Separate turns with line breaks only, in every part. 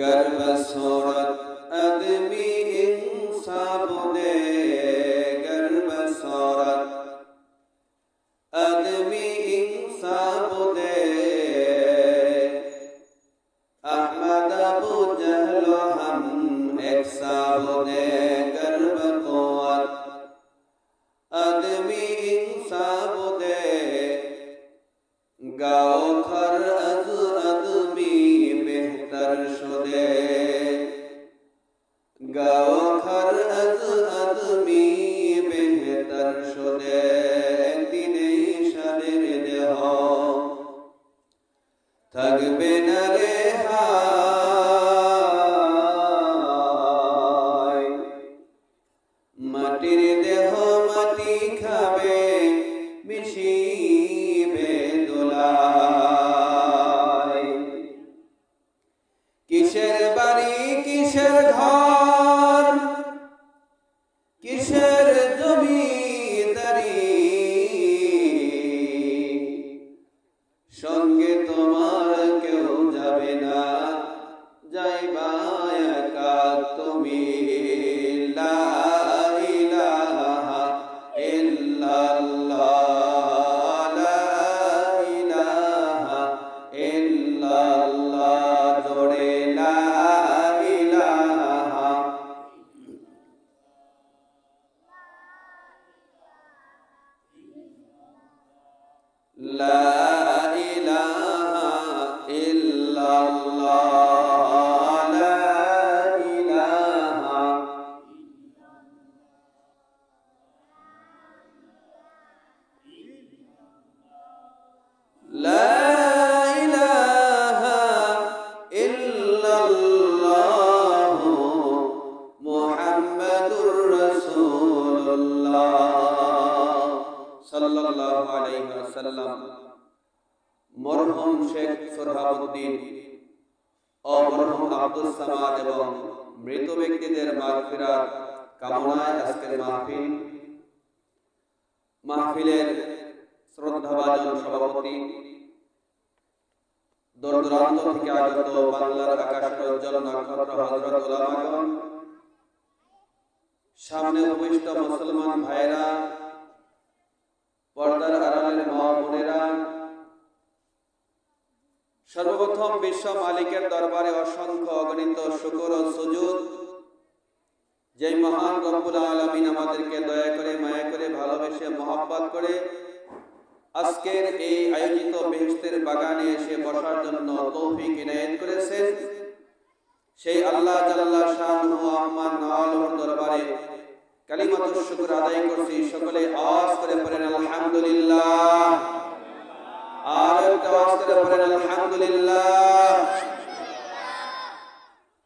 गर्भ सूरत आदमी इंसाफ दे মাটির মাহফিলের শ্রদ্ধাভাজন সভাপতি দূর দূরান্ত থেকে আগত বাংলার উজ্জ্বল নক্ষত্র সামনে উপবিষ্ট মুসলমান ভাইরা পর্দার আড়ালের মা বোনেরা, সর্বপ্রথম বিশ্ব মালিকের দরবারে অসংখ্য অগণিত শুকর ও সুজুদ যে মহান রব্বুল আলমিন আমাদেরকে দয়া করে, মায়া করে, ভালোবেসে, মহাব্বত করে আজকের এই আয়োজিত বেহেস্তের বাগানে এসে বসার জন্য তৌফিক ইনায়েত করেছেন। সেই আল্লাহ জাল্লাহ শাহ আহমান নওয়ালহর দরবারে কালিমাতুর শুকর আদায় করছি। সকলে আওয়াজ করে পড়েন, আলহামদুলিল্লাহ। আর একটা আওয়াজ করে পড়েন, আলহামদুলিল্লাহ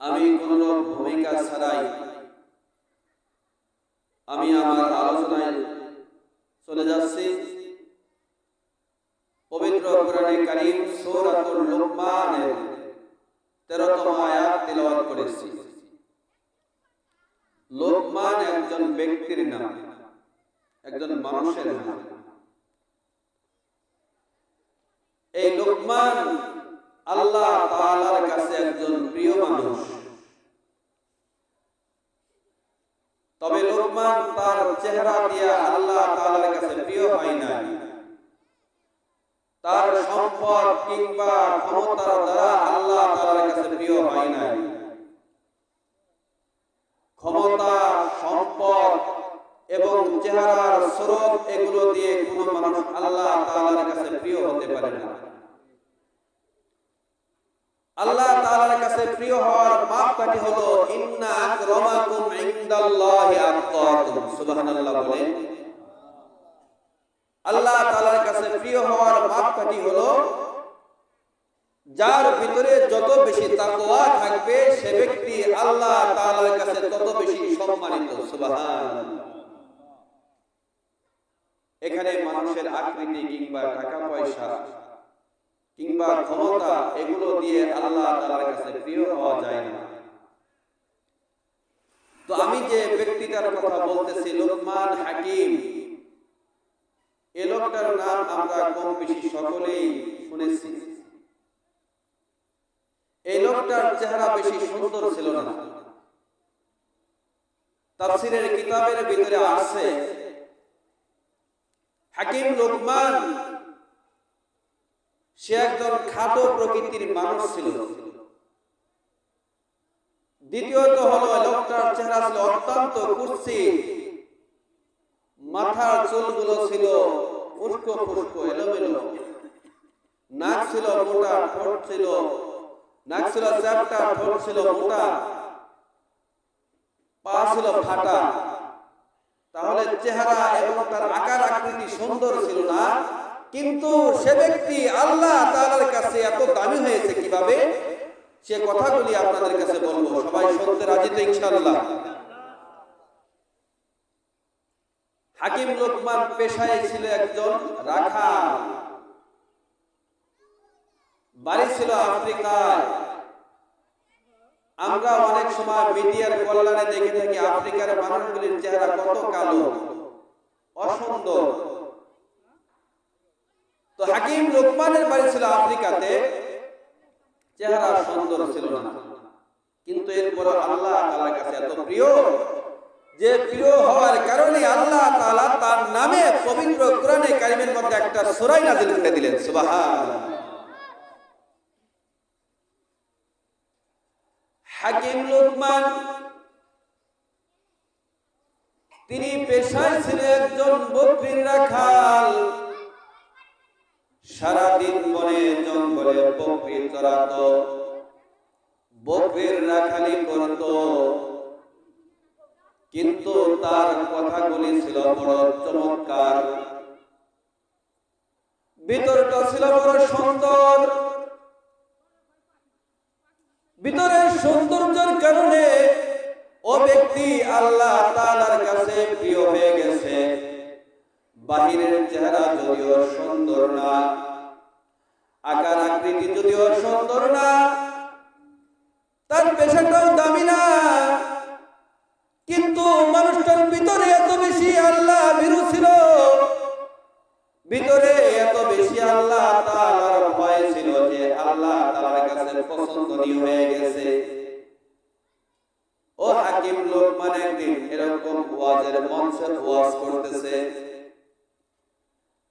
আমি কোন ভূমিকা ছাড়াই আমি আমার আলোচনায় চলে যাচ্ছি পবিত্র কোরআনে কারীম সূরাতুল লুকমানের 13তম আয়াত তেলাওয়াত করেছি লোকমান একজন ব্যক্তির নাম একজন মানুষের নাম এই লোকমান আল্লাহ তাআলার কাছে একজন প্রিয় মানুষ তবে লোকমান তার চেহারা দিয়ে আল্লাহ তাআলার কাছে প্রিয় হয় না তার সম্পদ কিংবা ক্ষমতার দ্বারা আল্লাহ তার কাছে প্রিয় হয় না ক্ষমতা, সম্পদ এবং চেহারার স্বরূপ এগুলো দিয়ে কোনো মানুষ আল্লাহ তাআলার কাছে প্রিয় হতে পারে না। আল্লাহ তাআলার কাছে প্রিয় হওয়ার মাপকাঠি হলো, ইন্না আকরামাকুম ইনদাল্লাহি আতকাকুম সুবহানাল্লাহ বলেন। আল্লাহ তাআলার কাছে প্রিয় হওয়ার মাপকাঠি হলো যার ভিতরে যত বেশি তাকওয়া থাকবে সে ব্যক্তি আল্লাহ তাআলার কাছে তত বেশি সম্মানিত এখানে মানুষের আকৃতি কিংবা টাকা পয়সা কিংবা ক্ষমতা এগুলো দিয়ে আল্লাহ তাআলার কাছে প্রিয় হওয়া যায় না। তো আমি যে ব্যক্তিটার কথা বলতেছি লোকমান হাকিম এ লোকটার নাম আমরা কম বেশি সকলেই শুনেছি। এই লোকটার চেহারা বেশি সুন্দর ছিল না। তাফসিরের কিতাবের ভিতরে আছে, হাকিম লোকমান, সে একজন খাটো প্রকৃতির মানুষ ছিল। দ্বিতীয়ত হলো লোকটার চেহারা ছিল অত্যন্ত কুৎসিত মাথার চুলগুলো ছিল উস্কো ফুস্কো এলোমেলো। নাক ছিল মোটা, ঠোঁট ছিল, নাক ছিল চ্যাপটা, ঠোঁট ছিল মোটা। পা ছিল ফাটা। তাহলে চেহারা এবং তার আকার আকৃতি সুন্দর ছিল না? কিন্তু সে ব্যক্তি আল্লাহ তাআলার কাছে এত দামি হয়েছে কীভাবে? সে কথাগুলি আপনাদের কাছে বলব। সবাই শুনতে রাজি তো ইনশাআল্লাহ। হাকিম লোকমান পেশায় ছিল একজন রাখাল। বাড়ি ছিল আফ্রিকায়। আমরা অনেক সময় মিডিয়ার কল্যাণে দেখে থাকি আফ্রিকার মানুষগুলির চেহারা কত কালো, অসুন্দর। তো হাকিম লোকমানের বাড়ি ছিল আফ্রিকাতে, চেহারা সুন্দর ছিল না। কিন্তু এরপর আল্লাহ তাআলার কাছে এত প্রিয়। যে প্রিয় হওয়ার কারণে আল্লাহ তাআলা তার নামে পবিত্র কোরআনে কারিমের মধ্যে একটা সূরা নাযিল করে দিলেন, সুবহানাল্লাহ। হাকিম লোকমান, তিনি পেশায় ছিলেন একজন বকরির রাখাল। সারাদিন বনে জঙ্গলে বকরি চড়াত, বকরির রাখালি করত। কিন্তু তার কথাগুলি ছিল বড় চমৎকার। ভিতরটা ছিল বড় সুন্দর। ভিতরের সৌন্দর্যের কারণে ও ব্যক্তি আল্লাহ তাআলার কাছে প্রিয় হয়ে গেছে। বাহিরের চেহারা যদিও সুন্দর না, আকার আকৃতি যদিও সুন্দর না, তার পেশাটাও দামি না। কিন্তু মানুষটার ভিতরে এত বেশি আল্লাহ বিরু ছিল। ভিতরে এত বেশি আল্লাহ তাআলার ভয় ছিল যে আল্লাহ তাআলার কাছে পছন্দনীয় হয়ে গেছে। ও হাকিম লোকমান একদিন এরকম ওয়াজের মঞ্চে ওয়াজ করতেছে।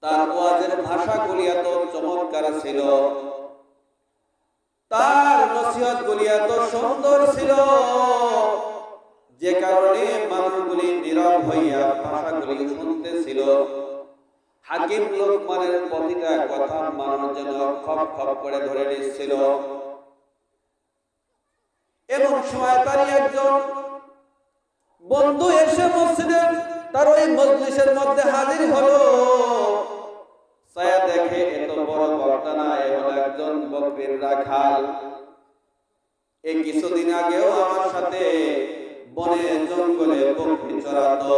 তার ওয়াজের ভাষাগুলি এত চমৎকার ছিল। তার নসিহত গুলি এত সুন্দর ছিল। যে কারণে মানুষগুলি নীরব হইয়া ভাষাগুলি শুনতেছিল। হাকিম লোকমানের প্রতিটা কথা মানুষ যেন খপ খপ করে ধরে নিচ্ছিল। এমন সময় তারই একজন বন্ধু এসে মসজিদের তার ওই মজলিসের মধ্যে হাজির হলো। ছায়া দেখে এত বড় বক্তা না এ একজন বকরির রাখাল। এই কিছুদিন আগেও আমার সাথে বনে জঙ্গলে বকরি চড়াতো।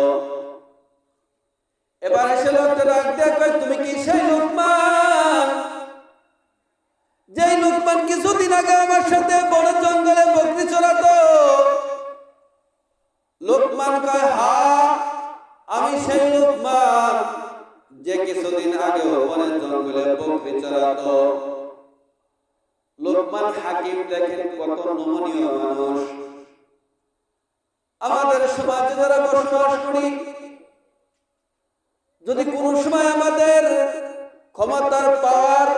এবার এসে লোকটা কয়, তুমি কি সেই লোকমান? যেই লোকমান কিছুদিন আগে আমার সাথে বড় জঙ্গলে বকরি চড়াতো। লোকমান কয়, হা, আমি সেই লোকমান যে কিছুদিন আগে বনের জঙ্গলে বকরি চড়াতো। লোকমান হাকিম দেখেন কত নমনীয় মানুষ। আমাদের সমাজে যারা বসবাস করি, যদি কোন সময় আমাদের ক্ষমতার পাওয়ার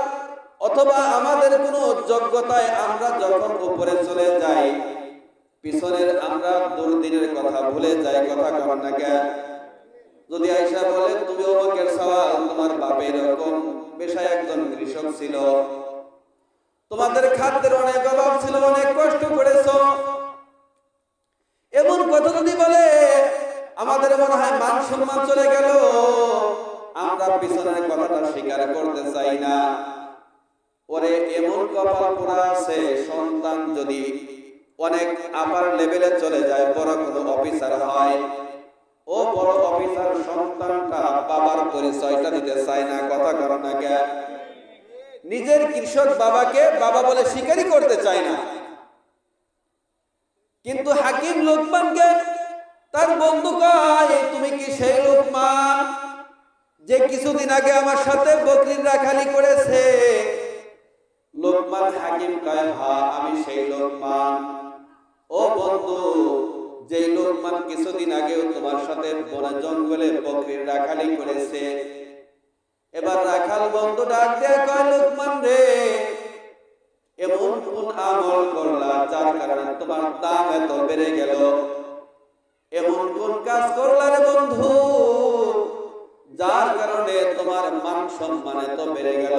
অথবা আমাদের কোনো যোগ্যতায় আমরা যখন উপরে চলে যাই, পিছনের আমরা দুর্দিনের কথা ভুলে যাই, কথা কর না কেন? যদি আয়সা বলে, তুমি অমুকের সওয়াল, তোমার বাপের এরকম পেশায় একজন কৃষক ছিল। তোমাদের খাদ্যের অনেক অভাব ছিল, অনেক কষ্ট করেছ। এমন কথা যদি বলে, আমাদের মনে হয় মান সম্মান চলে গেল, আমরা পিছনের কথাটা স্বীকার করতে চাই না। ওরে, এমন কপাল পোড়া আছে, সন্তান যদি অনেক আপার লেভেলে চলে যায়, বড় কোনো অফিসার হয়। ও বড় অফিসার সন্তানটা বাবার পরিচয়টা দিতে চায় না, কথা করো না জ্ঞান নিজের কৃষক বাবাকে বাবা বলে স্বীকারই করতে চায় না। কিন্তু হাকিম লোকমানকে, তার বন্ধু কয় তুমি কি সেই লোকমান যে কিছুদিন আগে আমার সাথে বকরির রাখালি করেছে? লোকমান হাকিম কয়, হা, আমি সেই লোকমান। ও বন্ধু যে লোকমান কিছুদিন আগেও তোমার সাথে বনে জঙ্গলে বকরির রাখালি করেছে। এবার রাখাল বন্ধু ডাক দেয়া কয়, লোকমান রে এমন কোন আমল করলা যার কারণে তোমার দাম এত বেড়ে গেল। এমন কোন কাজ করলা রে বন্ধু? যার কারণে তোমার মান সম্মান এত বেড়ে গেল।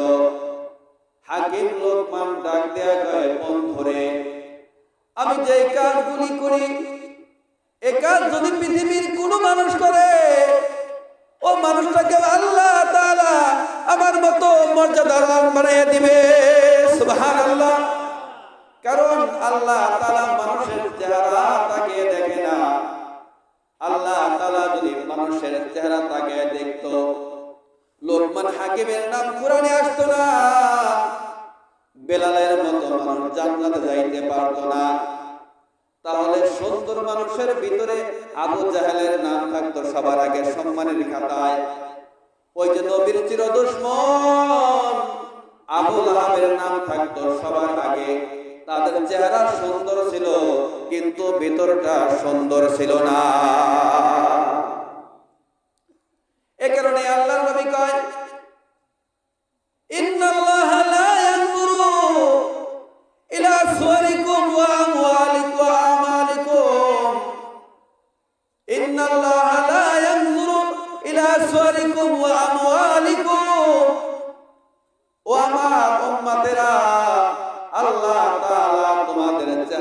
হাকিম লোকমান ডাক দেয়া কয়, বন্ধুরে, আমি যে কাজগুলি করি, এ কাজ যদি পৃথিবীর কোনো মানুষ করে, ও মানুষটাকে আল্লাহ তাআলা আমার মতো মর্যাদাবান বানিয়ে দিবে। সুবহানাল্লাহ। কারণ আল্লাহ মানুষের চেহারা তাকিয়ে দেখে না। আল্লাহ তাআলা যদি মানুষের চেহারা তাকিয়ে দেখতো, লোকমান হাকিমের নাম কোরআনে আসতো না। বেলালের মতো মানুষ জান্নাতে যাইতে পারতো না। তাহলে সুন্দর মানুষের ভিতরে আবু জাহেলের নাম থাকতো সবার আগে সম্মানের খাতায়। ওই যে নবীর চির দুশ্মন আবু লাহাবের নাম থাকতো সবার আগে। তাদের চেহারা সুন্দর ছিল কিন্তু ভিতরটা সুন্দর ছিল না। এ কারণে আল্লাহ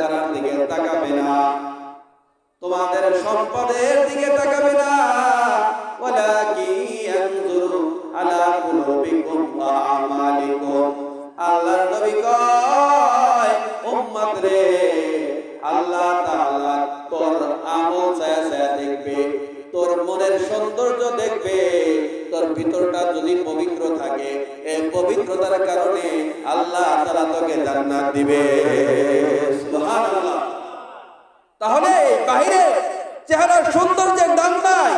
চেহারার দিকে তাকাবে না। তোমাদের সম্পদের দিকে তাকাবে না। তোর মনের সৌন্দর্য দেখবে, তোর ভিতরটা যদি পবিত্র থাকে, এই পবিত্রতার কারণে আল্লাহ তোকে জান্নাত দিবে। তাহলে বাহিরে চেহারার সৌন্দর্যের দাম নাই।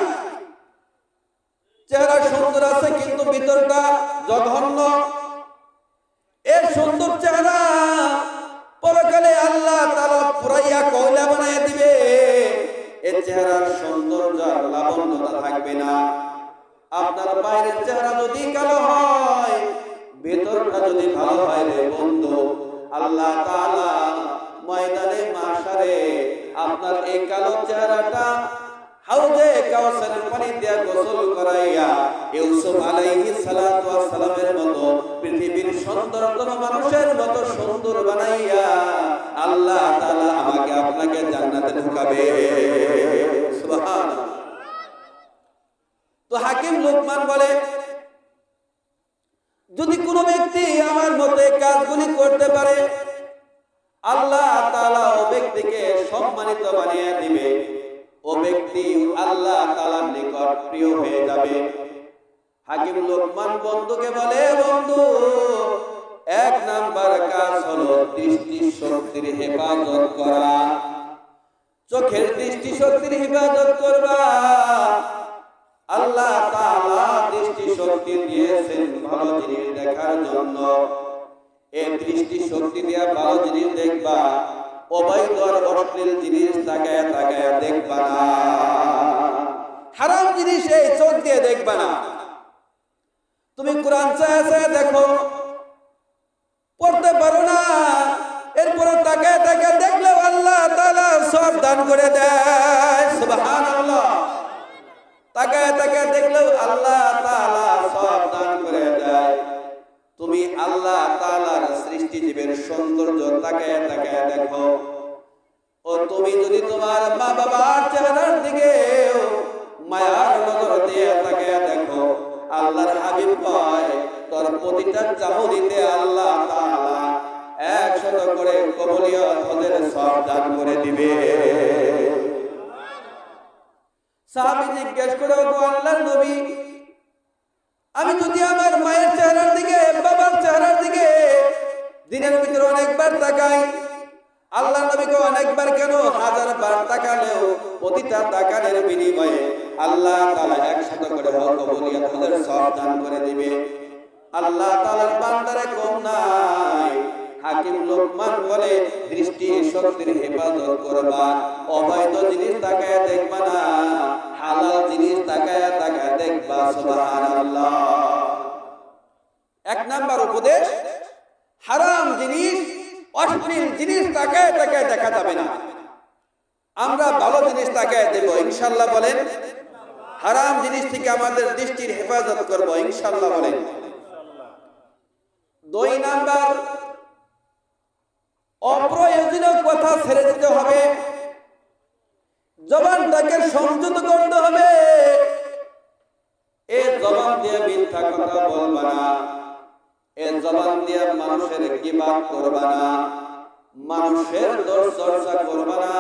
চেহারা সুন্দর আছে, কিন্তু ভিতরটা জঘন্য। এর সুন্দর চেহারা পরকালে আল্লাহ তাআলা পুরাইয়া কয়লা দিবে। এর চেহারার সৌন্দর্য আর লাবণ্যতা থাকবে না। আপনার বাইরের চেহারা যদি কালো হয়, ভেতরটা যদি ভালো হয় রে বন্ধু, আল্লাহ ময়দানে মাশারে আপনার এই কালো চেহারাটা হাউজে কাউসারের পানি দিয়া গোসল করাইয়া ইউসুফ আলাইহিস সালাতু ওয়াস সালামের মতো পৃথিবীর সুন্দরতম মানুষের মতো সুন্দর বানাইয়া আল্লাহ তাআলা আমাকে আপনাকে জান্নাতে ঢুকাবে। সুবহানাল্লাহ। তো হাকিম লোকমান বলে, যদি কোনো ব্যক্তি আমার মতে কাজগুলি করতে পারে আল্লাহ তাআলা ও ব্যক্তিকে সম্মানিত বানিয়ে দিবে। ও ব্যক্তি আল্লাহ তাআলার নিকট প্রিয় হয়ে যাবে। হাকিম লোকমান বন্ধুকে বলে, বন্ধু, এক নাম্বার কাজ হলো দৃষ্টি শক্তির হেফাজত করা। চোখের দৃষ্টি শক্তির হেফাজত করবা। আল্লাহ তাআলা দৃষ্টি শক্তি দিয়েছেন ভালো জিনিস দেখার জন্য। এই দৃষ্টি শক্তি দিয়ে ভালো জিনিস দেখবা অবৈধ আর অশ্লীল জিনিস তাকায় তাকায় দেখবা না। হারাম জিনিস এই চোখ দিয়ে দেখবা না। তুমি কোরআন চায় চায় দেখো, পড়তে পারো না। এরপরে তাকায় তাকায় দেখলেও আল্লাহ তাআলা সব দান করে দেয়, সুবহানাল্লাহ। তাকায় তাকায় দেখলেও আল্লাহ তাআলা সব দান করে দেয়। তুমি আল্লাহ তাআলার সৃষ্টি জীবের সৌন্দর্য তাকায় তাকায় দেখো। ও তুমি যদি তোমার মা বাবার চেহারার দিকে মায়ার নজর দিয়ে তাকায় দেখো, আল্লাহর হাবিব কয়, তোর প্রতিটা চাহনিতে আল্লাহ তাআলা একশত করে কবুলিয়ত হজের সব দান করে দিবে। সাহাবী জিজ্ঞেস করে আল্লাহর নবী আমি যদি আমার মায়ের চেহারার দিকে, বাবার চেহারার দিকে দিনের ভিতরে অনেকবার তাকাই আল্লাহ নবীকে অনেকবার কেন হাজার বার তাকালেও, প্রতিটা তাকানের বিনিময়ে আল্লাহ তাআলা একসাথে করে হক বলিয়া তাদের সব দান করে দিবে। আল্লাহ তাআলার বান্দারে কম নাই। হাকিম লোকমান বলে, দৃষ্টি শক্তির হেফাজত করবা, অবৈধ জিনিস তাকায় দেখবা না। হালাল জিনিস তাকায় তাকায় দেখবা, সুবহানাল্লাহ। এক নাম্বার উপদেশ, হারাম জিনিস, অশ্লীল জিনিস তাকায় তাকায় দেখা যাবে না। আমরা ভালো জিনিস তাকায় দেব, ইনশাল্লাহ বলেন। হারাম জিনিস থেকে আমাদের দৃষ্টির হেফাজত করব, ইনশাল্লাহ বলেন। দুই নাম্বার, অপ্রয়োজনীয় কথা ছেড়ে দিতে হবে। জবানটাকে সংযত করতে হবে। এ জবান দিয়ে মিথ্যা কথা বলবা না। এ জবান দিয়ে মানুষের কিবাদ করবা না। মানুষের দোষ চর্চা করবা না।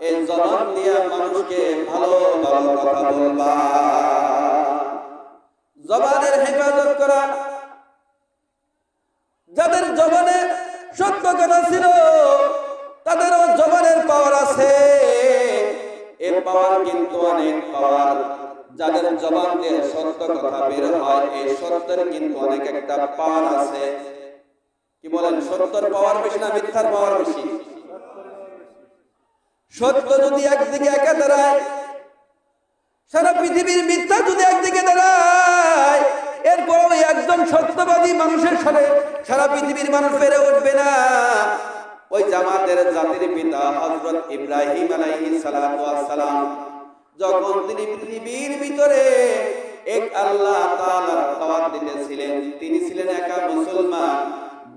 এই জবান দিয়ে মানুষকে ভালো ভালো কথা বলবা। জবানের হেফাজত করা। যাদের জবানে সত্য কথা ছিল, তাদেরও জবানের পাওয়ার আছে। এ পাওয়ার কিন্তু অনেক পাওয়ার। যাদের জবান দিয়ে সত্য কথা বের হয়, এই সত্যের কিন্তু অনেক একটা পাওয়ার আছে। কি বলেন, সত্যের পাওয়ার বেশি না মিথ্যার পাওয়ার বেশি? সত্য যদি একদিকে একা দাঁড়ায়, সারা পৃথিবীর মিথ্যা যদি একদিকে দাঁড়ায়, এরপরও একজন সত্যবাদী মানুষের সাথে সারা পৃথিবীর মানুষ পেরে উঠবে না। ওই জামাতের জাতির পিতা হযরত ইব্রাহিম ওয়াস সালাম, যখন তিনি পৃথিবীর ভিতরে এক আল্লাহ তাআলার দাওয়াত দিতেছিলেন, তিনি ছিলেন একা মুসলমান,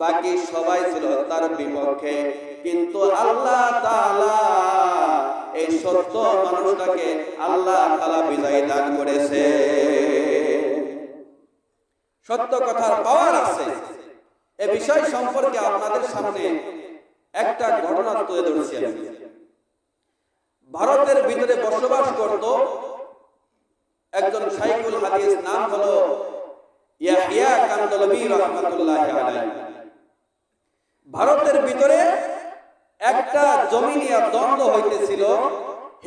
বাকি সবাই ছিল তার বিপক্ষে। কিন্তু আল্লাহ তাআলা এই সত্য মানুষটাকে আল্লাহ তাআলা বিজয় দান করেছে। সত্য কথার পাওয়ার আছে। এ বিষয় সম্পর্কে আপনাদের সামনে একটা ঘটনা তুলে ধরেছি আমি। ভারতের ভিতরে বসবাস করত একজন সাইকুল হাদিস, নাম হলো ভারতের ভিতরে একটা জমি নিয়ে দ্বন্দ্ব হইতেছিল।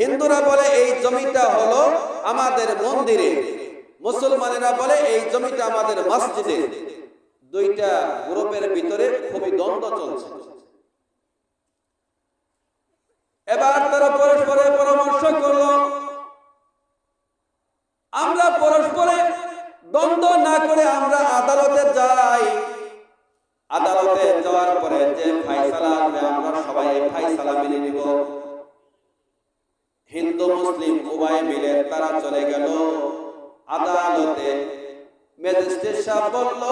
হিন্দুরা বলে, এই জমিটা হলো আমাদের মন্দিরে। মুসলমানেরা বলে, এই জমিটা আমাদের মসজিদে। দুইটা গ্রুপের ভিতরে খুবই দ্বন্দ্ব চলছে। এবার তারা পরস্পরে পরামর্শ করল। আমরা পরস্পরে দ্বন্দ্ব না করে আমরা আদালতে যাই। আদালতে যাওয়ার পরে যে ফাইসালা আসবে আমরা সবাই এই ফাইসালা মেনে নিব। হিন্দু, মুসলিম উভয় মিলে তারা চলে গেল। আদালতে ম্যাজিস্ট্রেট সাহেব বলল,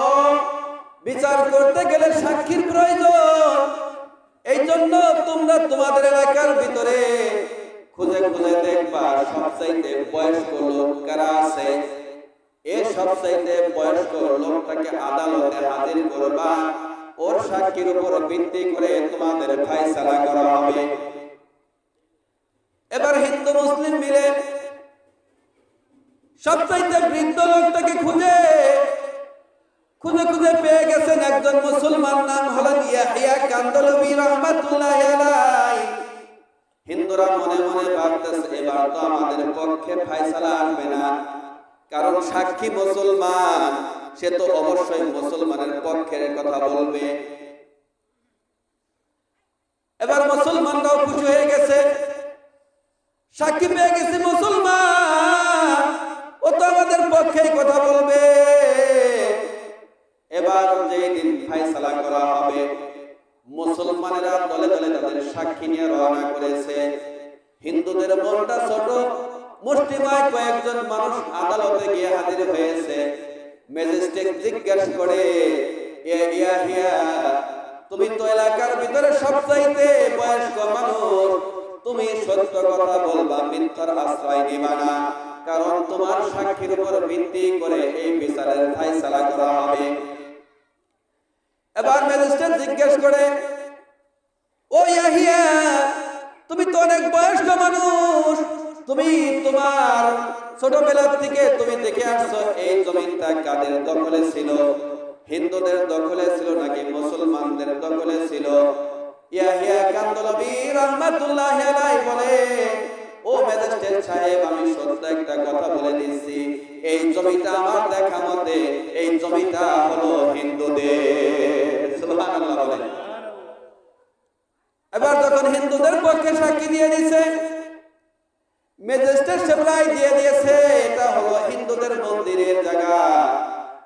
বিচার করতে গেলে সাক্ষীর প্রয়োজন। এই জন্য তোমরা তোমাদের এলাকার ভিতরে খুঁজে খুঁজে দেখবা, সবচাইতে বয়স্ক লোক কারা আছে? এ সবচাইতে বয়স্ক লোকটাকে আদালতে হাজির করবা, ওর সাক্ষীর উপর ভিত্তি করে তোমাদের ফাইসালা করা হবে। এবার হিন্দু মুসলিম মিলে সবচাইতে বৃদ্ধ লোকটাকে খুঁজে খুঁজে খুঁজে পেয়ে গেছেন একজন মুসলমান নাম হলেন ইয়াহিয়া কান্দলবী রহমাতুল্লাহ আলাই হিন্দুরা মনে মনে ভাবতেছে, এবার তো আমাদের পক্ষে ফাইসালা আসবে না। কারণ সাক্ষী মুসলমান, সে তো অবশ্যই মুসলমানের পক্ষের কথা বলবে। এবার মুসলমানরাও খুশি হয়ে গেছে। সাক্ষী পেয়ে গেছে মুসলমান। ও তো আমাদের পক্ষে কথা বলবে। এবার যেই দিন ফাইসালা করা হবে। মুসলমানেরা দলে দলে তাদের সাক্ষী নিয়ে রওনা করেছে। হিন্দুদের মনটা ছোট, মুষ্টিময় কয়েকজন মানুষ আদালতে গিয়ে হাজির হয়েছে। ম্যাজিস্ট্রেট জিজ্ঞেস করে তুমি তো এলাকার ভিতরে সবচাইতে বয়স্ক মানুষ। তুমি সত্য কথা বলবা, মিথ্যার আশ্রয় নিবা না। কারণ তোমার সাক্ষীর উপর ভিত্তি করে এই বিচারের ফাইসালা করা হবে। এবার ম্যাজিস্ট্রেট জিজ্ঞেস করে, ও ইয়াহিয়া, তুমি তো অনেক বয়স্ক মানুষ। তুমি তোমার ছোটবেলার থেকে তুমি দেখে আসছো, এই জমিনটা কাদের দখলে ছিল? হিন্দুদের দখলে ছিল নাকি মুসলমানদের দখলে ছিল? ইয়াহিয়া কান্দলবী রহমাতুল্লাহ আলাইহি বলে, ও ম্যাজিস্ট্রেট সাহেব, আমি সত্য একটা কথা বলে দিচ্ছি। এই জমিটা আমার দেখা মতে, এই জমিটা হলো হিন্দুদের। এবার যখন হিন্দুদের পক্ষে সাক্ষী দিয়ে দিছে ম্যাজিস্ট্রেট সাহেব দিয়ে দিয়েছে, এটা হলো হিন্দুদের মন্দিরের জায়গা।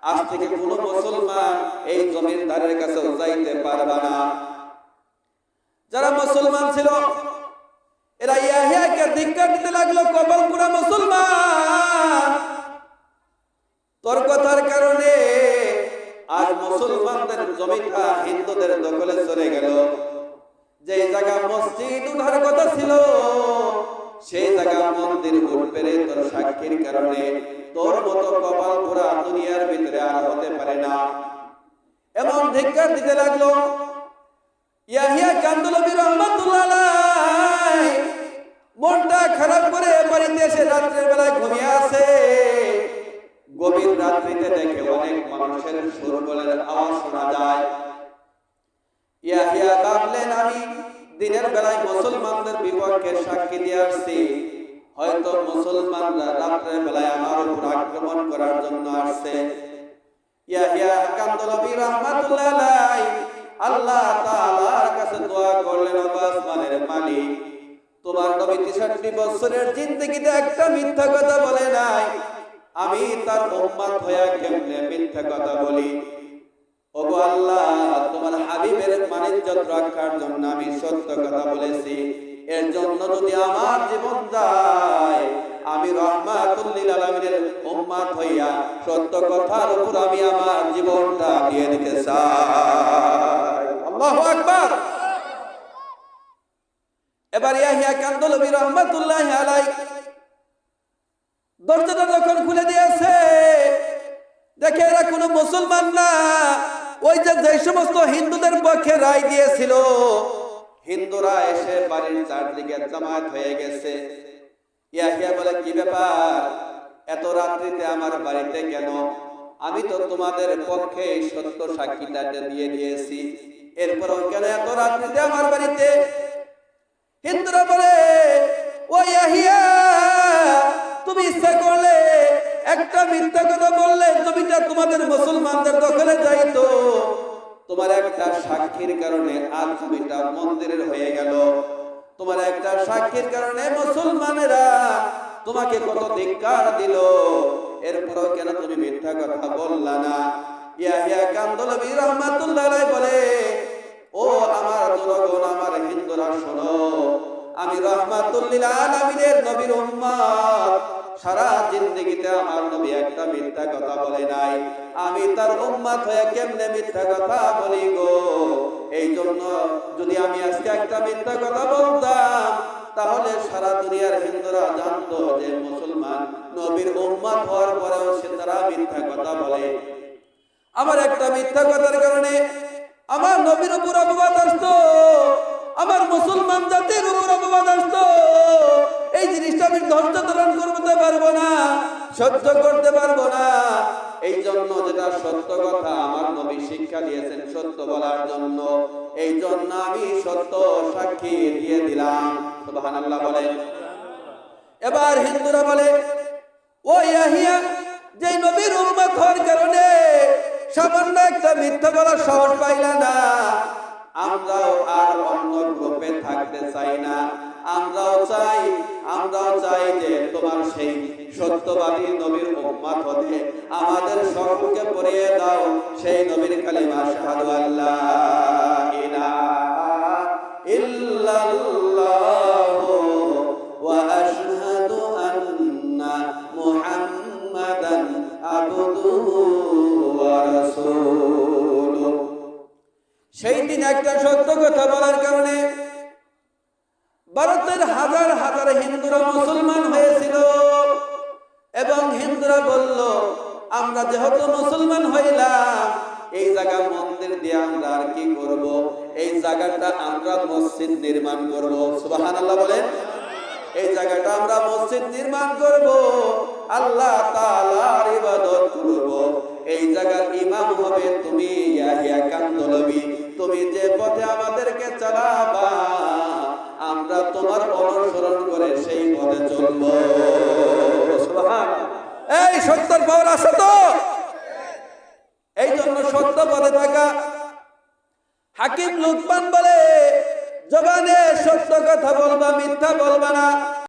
আজ থেকে কোনো মুসলমান এই জমির ধারের কাছে যাইতে পারবে না। যারা মুসলমান ছিল, এরা ইয়াহিয়াকে ধিক্কার দিতে লাগল, কপাল মুসলমান। তোর কারণে আজ মুসলমানদের জমিটা হিন্দুদের দখলে চলে গেল। যে জায়গা মসজিদ উঠার কথা ছিল, সেই জায়গা মন্দির উঠবে তোর সাক্ষীর কারণে। তোর মতো কপাল পুরা দুনিয়ার ভিতরে আর হতে পারে না। এমন ধিক্কার দিতে লাগল, ইয়াহিয়া কান্দলবি রহমাতুল্লাহ মনটা খারাপ করে বাড়িতে এসে রাত্রের বেলায় ঘুমিয়ে আছে। গভীর রাত্রিতে দেখে অনেক মানুষের সুর বলের আওয়াজ শোনা যায়। ইয়াহিয়া আমি দিনের বেলায় মুসলমানদের বিপক্ষে সাক্ষী দিয়ে আসছি হয়তো মুসলমানরা রাত্রের বেলায় আমার উপর আক্রমণ করার জন্য আসছে। ইয়াহিয়া কান্দলবি রহমাতুল্লাহ আলাই আল্লাহ তাআলার কাছে দোয়া করলেন ও আসমানের মালিক, তোমার নবী 63 বছরের জিন্দেগিতে একটা মিথ্যা কথা বলে নাই। আমি তার উম্মত হয়ে কেমনে মিথ্যা কথা বলি? ওগো আল্লাহ, তোমার হাবিবের মানিজ্যত রক্ষার জন্য আমি সত্য কথা বলেছি। এর জন্য যদি আমার জীবন যায়, আমি রহমাতুল্লিল আলামিনের উম্মত হইয়া সত্য কথার উপর আমি আমার জীবনটা দিয়ে দিতে চাই। আল্লাহু আকবার! এবার ইয়াহিয়া কান্দলবি রহমাতুল্লাহ আলাই দরজাটা যখন খুলে দিয়েছে, দেখে এরা কোনো মুসলমান না। ওই যে যে সমস্ত হিন্দুদের পক্ষে রায় দিয়েছিল, হিন্দুরা এসে বাড়ির চারদিকে জামাত হয়ে গেছে। ইয়াহিয়া বলে, কি ব্যাপার? এত রাত্রিতে আমার বাড়িতে কেন? আমি তো তোমাদের পক্ষে সত্য সাক্ষীটা দিয়ে দিয়েছি। এরপরও কেন এত রাত্রিতে আমার বাড়িতে? হিন্দুরা বলে, ও ইয়াহিয়া তুমি ইচ্ছা করলে একটা মিথ্যা কথা বললে, জমিটা তোমাদের মুসলমানদের দখলে যাইতো। তোমার একটা সাক্ষীর কারণে আজ জমিটা মন্দিরের হয়ে গেল। তোমার একটা সাক্ষীর কারণে মুসলমানেরা তোমাকে কত ধিক্কার দিল। এরপরও কেন তুমি মিথ্যা কথা বললা না? ইয়াহিয়া কান্দলবি রহমাতুল্লাহ বলে তাহলে সারা দুনিয়ার হিন্দুরা জানতো যে মুসলমান নবীর উম্মত হওয়ার পরেও সে তারা মিথ্যা কথা বলে। আমার একটা মিথ্যা কথার কারণে আমার নবীর উপর অপবাদ আসতো। আমার মুসলমান জাতির উপর অপবাদ আসতো। এই জিনিসটা আমি ধৈর্য ধারণ করতে পারব না, সহ্য করতে পারব না। এই জন্য যেটা সত্য কথা আমার নবী শিক্ষা দিয়েছেন সত্য বলার জন্য এই জন্য আমি সত্য সাক্ষী দিয়ে দিলাম। সুবহানাল্লাহ বলেন। এবার হিন্দুরা বলে, ও ইয়াহিয়া যে নবীর উম্মত হওয়ার কারণে সামান্য একটা মিথ্যা বলার সাহস পাইলা না। আমরাও আর অন্য গ্রুপে থাকতে চাই না। আমরাও চাই আমরাও চাই যে তোমার সেই সত্যবাদী নবীর উম্মত হতে। আমাদের সকলকে পড়িয়ে দাও সেই নবীর কালিমা, শাহাদু আল্লাহ ইলাহা সেই দিন একটা সত্য কথা বলার কারণে ভারতের হাজার হাজার হিন্দুরা মুসলমান হয়েছিল এবং হিন্দুরা বলল, আমরা যেহেতু মুসলমান হইলাম, এই জায়গা মন্দির দিয়ে আমরা আর কি করব? এই জায়গাটা আমরা মসজিদ নির্মাণ করব। সুবহানাল্লাহ বলেন। এই জায়গাটা আমরা মসজিদ নির্মাণ করব, আল্লাহ তাআলার ইবাদত করব। এই জায়গার ইমাম হবে তুমি, ইয়াহিয়া কান্দলবি। তুমি যে পথে আমাদেরকে চালাবা, আমরা তোমার অনুসরণ করে সেই পথে চলব। এই সত্যর পাওয়ার আছে তো? এই জন্য সত্য পথে থাকা। হাকিম লুকমান বলে, জবানে সত্য কথা বলবা, মিথ্যা বলবা না।